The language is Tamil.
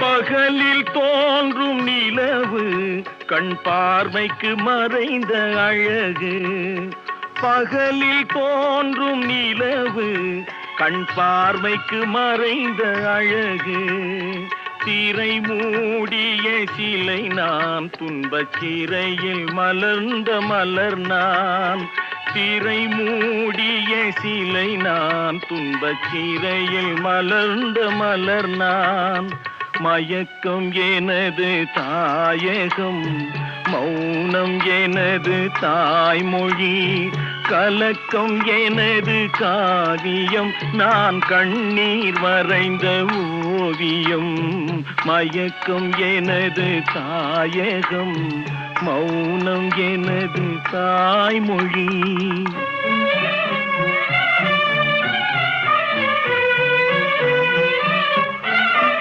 பகலில் தோன்றும் நிலவு கண் பார்வைக்கு மறைந்த அழகு. பகலில் தோன்றும் நிலவு கண் பார்வைக்கு மறைந்த அழகு. திரை மூடிய சிலை நாம் துன்பச் சிறையில் மலர்ந்த மலர் நாம். திரை மூடிய சிலை நாம் துன்பச் சிறையில் மலர்ந்த மலர் நான் மயக்கம் எனது தாயகம் மௌனம் எனது தாய்மொழி கலக்கம் எனது காவியம். நான் கண்ணீர் வரைந்த ஓவியம் மயக்கம் எனது தாயகம் மௌனம் எனது தாய்மொழி.